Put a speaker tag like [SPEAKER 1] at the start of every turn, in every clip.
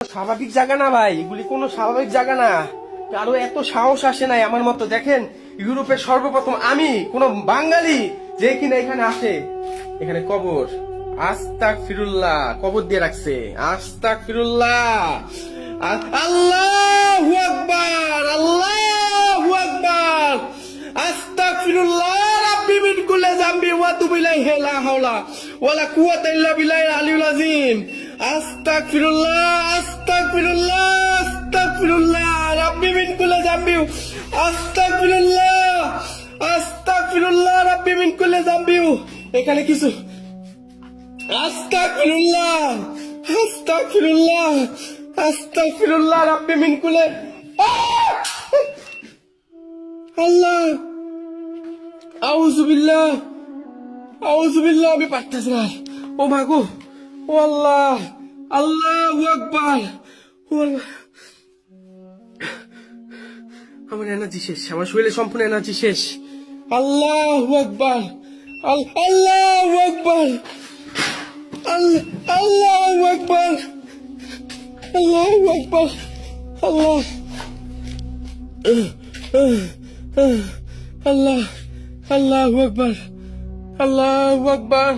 [SPEAKER 1] স্বাভাবিক জায়গা না ভাই, এগুলি কোনো স্বাভাবিক জায়গা না। কারও এত সাহস আসে নাই আমার মতো, দেখেন, ইউরোপের সর্বপ্রথম আমি, কোন বাঙালি যে কিনা এখানে আসে। এখানে কবর। আস্তাক ফিরুল্লাহ কবর দিয়ে রাখছে। আস্তাক ফিরুল্লাহ আল্লাহ আকবার আল্লাহ আকবার। আস্তাক ফিরুল্লাহ রাব্বি মিন কুল্লি জামবি ওয়া তুবু ইলাইহি লা হাওলা ওয়ালা কুওয়াতা ইল্লা বিল্লাহিল আযীম। আস্তাগফিরুল্লাহ আস্তাগফিরুল্লাহ। আস্তাগফিরুল্লাহ আস্তাগফিরুল্লাহ রাব্বি মিন কুল্লি জামবি এখানে কিছু, আস্তাগফিরুল্লাহ আস্তাগফিরুল্লাহ আস্তাগফিরুল্লাহ রাব্বি মিন কুল্লি! আল্লাহ আউজুবিল্লাহ আউজুবিল্লাহ আমি পারতেছি না। ও মা গো, ও আল্লাহ আল্লাহ আকবার, ও আল্লাহ। আমার এনার্জি শেষ, আমার শরীরে সম্পূর্ণ এনার্জি শেষ। আল্লাহ আকবার, আল- আল্লাহ আকবার, আল- আল্লাহ আকবার আল্লাহ আকবার, আল্লাহ আল্লাহ আল্লাহ আকবার আল্লাহ আকবার।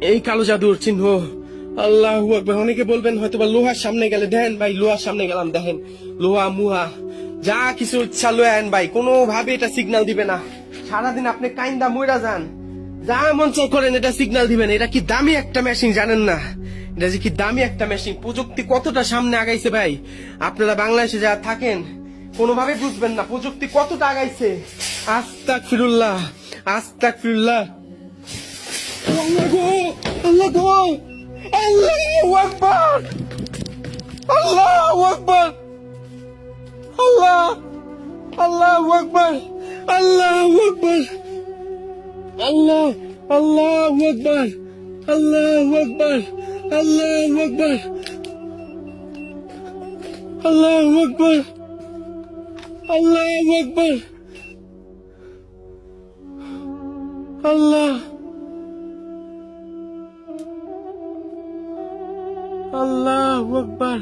[SPEAKER 1] এই কালো জাদুর চিহ্ন, আল্লাহ আকবার। অনেকে বলবেন হয়তো লোহার সামনে গেলে, দেখেন ভাই, লোহার সামনে গেলাম, দেখেন। লোহা, মুহা যা কিছু ইচ্ছা লয়েন ভাই কোনো ভাবে এটা সিগন্যাল দিবে না। সারাদিন আপনি কাইন্দা মইরা যান। যা মন করেন, এটা সিগন্যাল দিবেন। এটা কি দামি একটা মেশিন জানেন না? এটা যে কি দামি একটা মেশিন প্রযুক্তি কতটা সামনে আগাইছে ভাই? আপনারা বাংলাদেশে যা থাকেন, কোনোভাবে বুঝবেন না প্রযুক্তি কতটা আগাইছে। আস্তাক ফিরুল্লাহ আস্তাক ফিরুল্লাহ আল্লাহ আল্লাহ আকবার। আল্লাহু আকবার। আল্লাহু আকবার আল্লাহু আকবার আল্লাহ আল্লাহু আকবার আল্লাহু আকবার আল্লাহু আকবার আল্লাহু আকবার আল্লাহু আকবার আল্লাহ আল্লাহ আকবার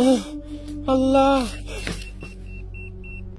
[SPEAKER 1] আহ, আল্লাহ